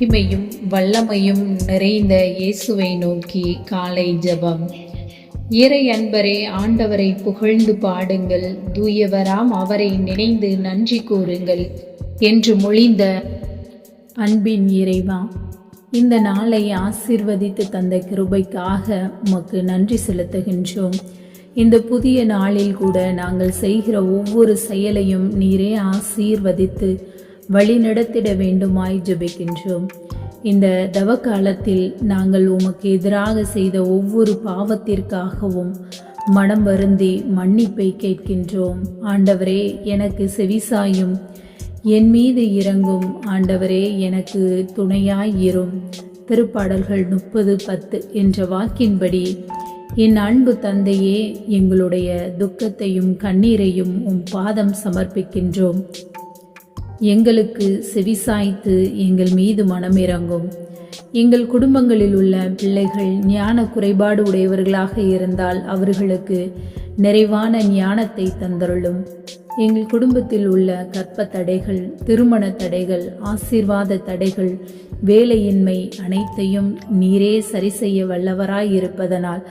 மகிமையும் வல்லமையும் நிறைந்த இயேசுவை நோக்கி காலை ஜபம். இறை அன்பரே ஆண்டவரை புகழ்ந்து பாடுங்கள். தூயவராம் அவரை நினைந்து நன்றி கூறுங்கள் என்று மொழிந்த அன்பின் இறைவா இந்த நாளை ஆசீர்வதித்து தந்த கிருபைக்காக உமக்கு நன்றி செலுத்துகின்றோம். இந்த புதிய நாளில் கூட நாங்கள் செய்கிற ஒவ்வொரு செயலையும் நீரே ஆசீர்வதித்து வழிநடத்திட வேண்டுமாய் ஜெபிக்கின்றோம். இந்த தவ காலத்தில் நாங்கள் உமக்கு எதிராக செய்த ஒவ்வொரு பாவத்திற்காகவும் மனம் வருந்தி மன்னிப்பை கேட்கின்றோம். ஆண்டவரே எனக்கு செவிசாயும். என் மீது இறங்கும். ஆண்டவரே எனக்கு துணையாய் இரும். திருப்பாடல்கள் முப்பது பத்து என்ற வாக்கின்படி என் அன்பு தந்தையே எங்களுடைய துக்கத்தையும் கண்ணீரையும் உம் பாதம் சமர்ப்பிக்கின்றோம். எங்களுக்கு செவிசாய்த்து எங்கள் மீது மனமிறங்கும். எங்கள் குடும்பங்களில் உள்ள பிள்ளைகள் ஞான குறைபாடு உடையவர்களாக இருந்தால் அவர்களுக்கு நிறைவான ஞானத்தை தந்தருளும். எங்கள் குடும்பத்தில் உள்ள கற்ப தடைகள் திருமண தடைகள் ஆசீர்வாத தடைகள் வேலையின்மை அனைத்தையும் நீரே சரி செய்ய வல்லவராய் இருப்பதனால்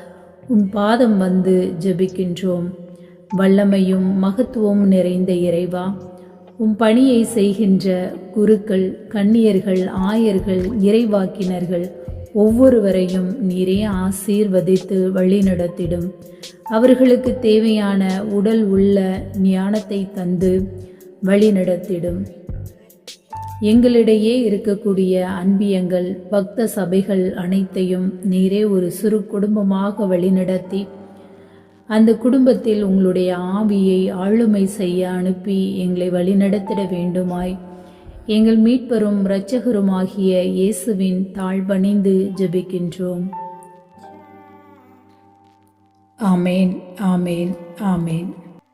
உன் பாதம் வந்து ஜெபிக்கின்றோம். வல்லமையும் மகத்துவமும் நிறைந்த இறைவா உம் பணியை செய்கின்ற குருக்கள் கன்னியர்கள் ஆயர்கள் இறைவாக்கினர்கள் ஒவ்வொருவரையும் நீரே ஆசீர்வதித்து வழிநடத்திடும். அவர்களுக்கு தேவையான உடல் உள்ள ஞானத்தை தந்து வழிநடத்திடும். எங்களிடையே இருக்கக்கூடிய அன்பியங்கள் பக்த சபைகள் அனைத்தையும் நீரே ஒரு சிறு குடும்பமாக வழிநடத்தி அந்த குடும்பத்தில் உங்களுடைய ஆவியை ஆளுமை செய்ய அனுப்பி எங்களை வழிநடத்திட வேண்டுமாய். எங்கள் மீட்பரும் இரட்சகருமாகிய இயேசுவின் தாழ்வணிந்து ஜெபிக்கின்றோம். ஆமேன் ஆமேன் ஆமேன்.